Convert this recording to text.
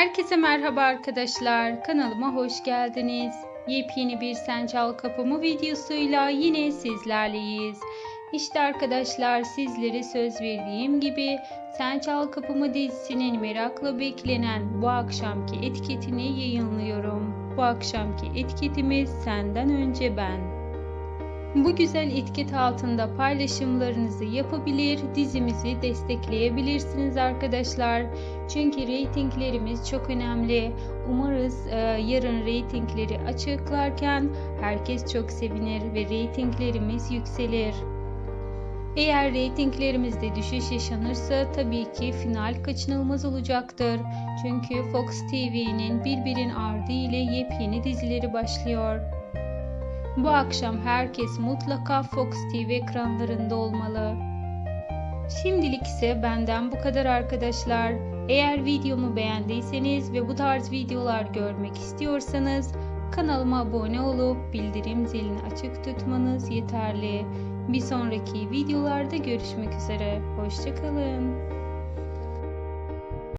Herkese merhaba arkadaşlar. Kanalıma hoş geldiniz. Yepyeni bir Sen Çal Kapımı videosuyla yine sizlerleyiz. İşte arkadaşlar sizlere söz verdiğim gibi Sen Çal Kapımı dizisinin merakla beklenen bu akşamki etiketini yayınlıyorum. Bu akşamki etiketimiz Senden Önce Ben. Bu güzel etiket altında paylaşımlarınızı yapabilir, dizimizi destekleyebilirsiniz arkadaşlar. Çünkü reytinglerimiz çok önemli. Umarız e, yarın reytingleri açıklarken herkes çok sevinir ve reytinglerimiz yükselir. Eğer reytinglerimizde düşüş yaşanırsa tabii ki final kaçınılmaz olacaktır. Çünkü Fox TV'nin birbirinin ardı ile yepyeni dizileri başlıyor. Bu akşam herkes mutlaka Fox TV ekranlarında olmalı. Şimdilik ise benden bu kadar arkadaşlar. Eğer videomu beğendiyseniz ve bu tarz videolar görmek istiyorsanız kanalıma abone olup bildirim zilini açık tutmanız yeterli. Bir sonraki videolarda görüşmek üzere. Hoşçakalın.